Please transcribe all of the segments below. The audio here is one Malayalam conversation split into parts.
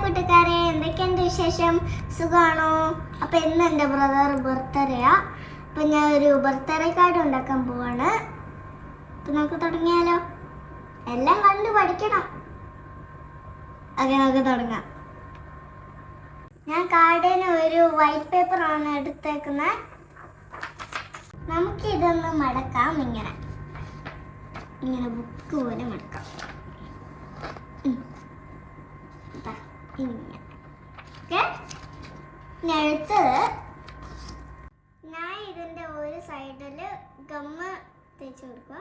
കൂട്ടുകാരെ എന്തൊക്കെയുണ്ട് വിശേഷം? സുഖാണോ? അപ്പൊ ഇന്ന് എന്റെ ബ്രദർ ബർത്ത്ഡേയാ. അപ്പൊ ഞാൻ ഒരു ബർത്ത്ഡേ കാർഡ് ഉണ്ടാക്കാൻ പോവാണ്. അപ്പൊ നമുക്ക് തുടങ്ങിയാലോ? എല്ലാം കണ്ടു പഠിക്കണം. ഓക്കെ നമുക്ക് തുടങ്ങാം. ഞാൻ കാർഡിന് ഒരു വൈറ്റ് പേപ്പറാണ് എടുത്തേക്കുന്നത് നമുക്കിതൊന്ന് മടക്കാം ഇങ്ങനെ. ഇങ്ങനെ ബുക്ക് പോലെ മടക്കാം. ഉം. ദാ, ഇങ്ങനെ. ഓക്കെ. ഇനി ഞാൻ ഇതിന്റെ ഒരു സൈഡിൽ ഗമ്മ് തേച്ച് കൊടുക്കുക.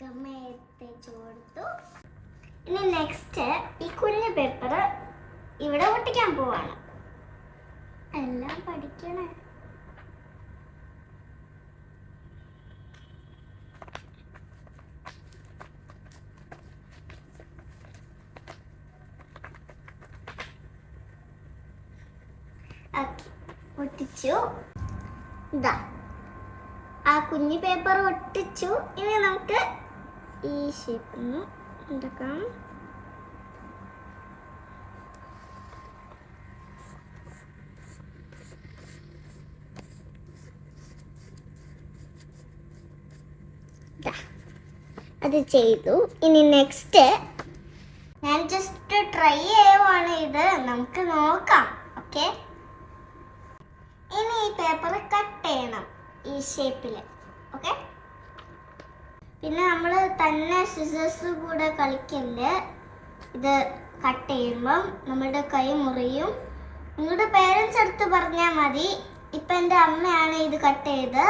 ഗമ്മ തേച്ച് ഇനി നെക്സ്റ്റ് ഈ കുഞ്ഞു പേപ്പർ ഇവിടെ ഒട്ടിക്കാൻ പോവാണ്. എല്ലാം പഠിക്കണേ. ഒട്ടിച്ചു ഇതാ ആ കുഞ്ഞു പേപ്പർ ഒട്ടിച്ചു. ഇനി നമുക്ക് ഈ ഷേപ്പ് ഒന്ന് ഉണ്ടാക്കാം അത് ചെയ്തു. ഇനി നെക്സ്റ്റ് ഞാൻ ജസ്റ്റ് ട്രൈ ചെയ്യുവാണ് ഇത്. നമുക്ക് നോക്കാം. ഓക്കെ പേപ്പർ കട്ട് ചെയ്യണം ഈ ഷേപ്പിൽ ഓക്കെ പിന്നെ നമ്മൾ തന്നെ സിസേഴ്സ് കൂടെ കളിക്കൽ ഇത് കട്ട് ചെയ്യുമ്പം നമ്മളുടെ കൈ മുറിയും. നിങ്ങളുടെ പേരൻസ് അടുത്ത് പറഞ്ഞാൽ മതി. ഇപ്പം എന്റെ അമ്മയാണ് ഇത് കട്ട് ചെയ്ത്.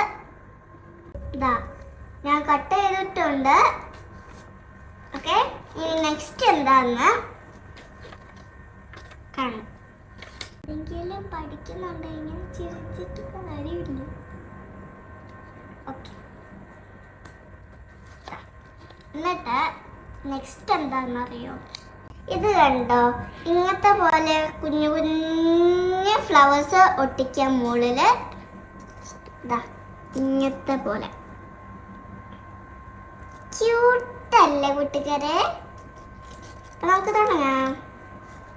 ഇതാ ഞാൻ കട്ട് ചെയ്തിട്ടുണ്ട്. ഓക്കെ ഇനി നെക്സ്റ്റ് എന്താന്ന് കാണാം. എന്തെങ്കിലും പഠിക്കുന്നുണ്ട്? ഇങ്ങനെ ചിരിച്ചിട്ട് കാര്യമില്ല. ഓക്കെ എന്നിട്ട് നെക്സ്റ്റ് എന്താണെന്നറിയോ? ഇത് കണ്ടോ? ഇങ്ങനത്തെ പോലെ കുഞ്ഞു കുഞ്ഞു ഫ്ലവേഴ്സ് ഒട്ടിക്കാൻ മുകളിൽ ഇതാ ഇങ്ങനത്തെ പോലെ. ക്യൂട്ടല്ലേ കൂട്ടുകാരെ അപ്പൊ നമുക്ക് തുടങ്ങാം.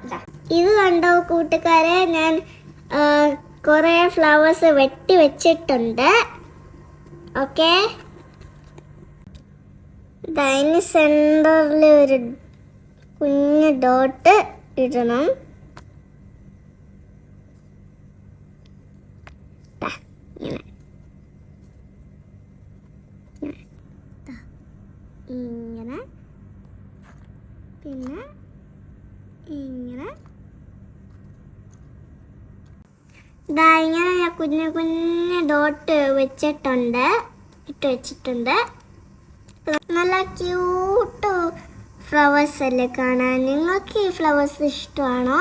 ഇതാ. ഇത് കണ്ടോ കൂട്ടുകാരെ? ഞാൻ കുറേ ഫ്ലവേഴ്സ് വെട്ടി വെച്ചിട്ടുണ്ട്. ഓക്കെ? അതിന് സെന്ററിൽ ഒരു കുഞ്ഞ് ഡോട്ട് ഇടണം. ഇങ്ങനെ. പിന്നെ ഇങ്ങനെ ദാ ഇങ്ങനെ ഞാൻ കുഞ്ഞു കുഞ്ഞു ഡോട്ട് വെച്ചിട്ടുണ്ട്. ഇട്ട് വെച്ചിട്ടുണ്ട്. നല്ല ക്യൂട്ട് ഫ്ലവേഴ്സ് അല്ലേ കാണാൻ? നിങ്ങൾക്ക് ഈ ഫ്ലവേഴ്സ് ഇഷ്ടമാണോ?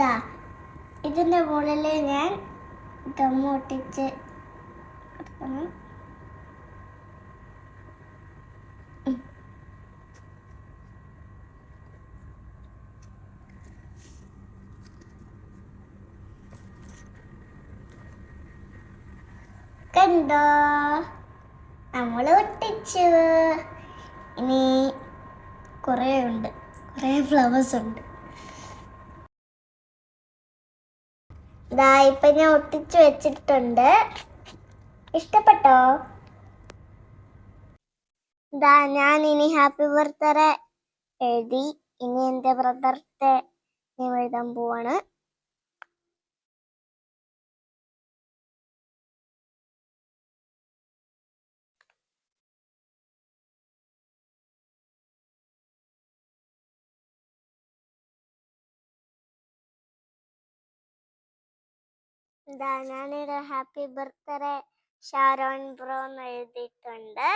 ദാ ഇതിന്റെ മുകളിൽ ഞാൻ ഗം ഒട്ടിച്ച് കൊടുക്കണം കണ്ടോ നമ്മൾ ഒട്ടിച്ചു. ഇനി കുറേ ഉണ്ട്. കുറേ ഫ്ലവേഴ്സ് ഉണ്ട്. ഇതാ ഇപ്പൊ ഞാൻ ഒട്ടിച്ചു വെച്ചിട്ടുണ്ട്. ഇഷ്ടപ്പെട്ടോ? ഇതാ ഞാൻ ഇനി ഹാപ്പി ബർത്ത്ഡേ എഴുതി. ഇനി എന്റെ ബ്രദർത്തെ നെയിം എഴുതാൻ പോവാണ്. ഞാനൊരു ഹാപ്പി ബർത്ത്ഡേ ഷാരോൺ ബ്രോ എന്ന് എഴുതിയിട്ടുണ്ട്.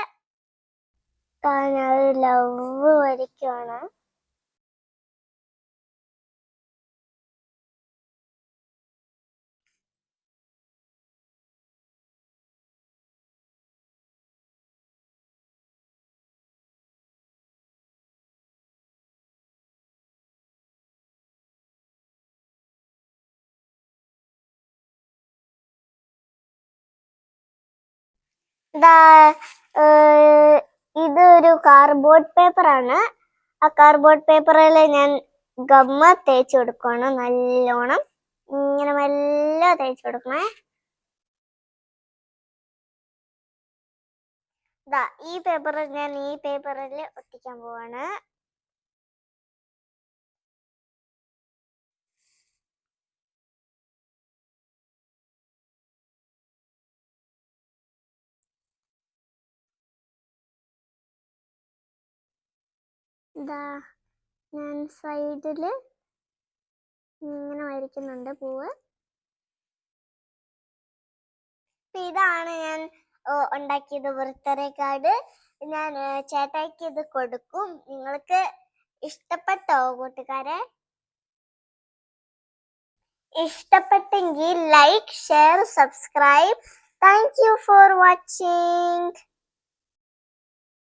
ഞാൻ ലവ് വരയ്ക്കുവാണ്. ഇതൊരു കാർഡ്ബോർഡ് പേപ്പർ ആണ്. ആ കാർഡ്ബോർഡ് പേപ്പറിൽ ഞാൻ ഗമ്മ തേച്ച് കൊടുക്കണം നല്ലോണം. ഇങ്ങനെ മെല്ലെ തേച്ച് കൊടുക്കണേ. ഈ പേപ്പർ ഞാൻ ഈ പേപ്പറിൽ ഒട്ടിക്കാൻ പോവാണ്. ഇതാ ഞാൻ സൈഡിൽ ഇങ്ങനെ വരയ്ക്കുന്നുണ്ട് പൂവ്. ഇതാണ് ഞാൻ ഉണ്ടാക്കിയത് കാർഡ് ഞാൻ ചേട്ടായിക്ക് ഇത് കൊടുക്കും. നിങ്ങൾക്ക് ഇഷ്ടപ്പെട്ടോ കൂട്ടുകാരെ? ഇഷ്ടപ്പെട്ടെങ്കിൽ like share subscribe. Thank you for watching.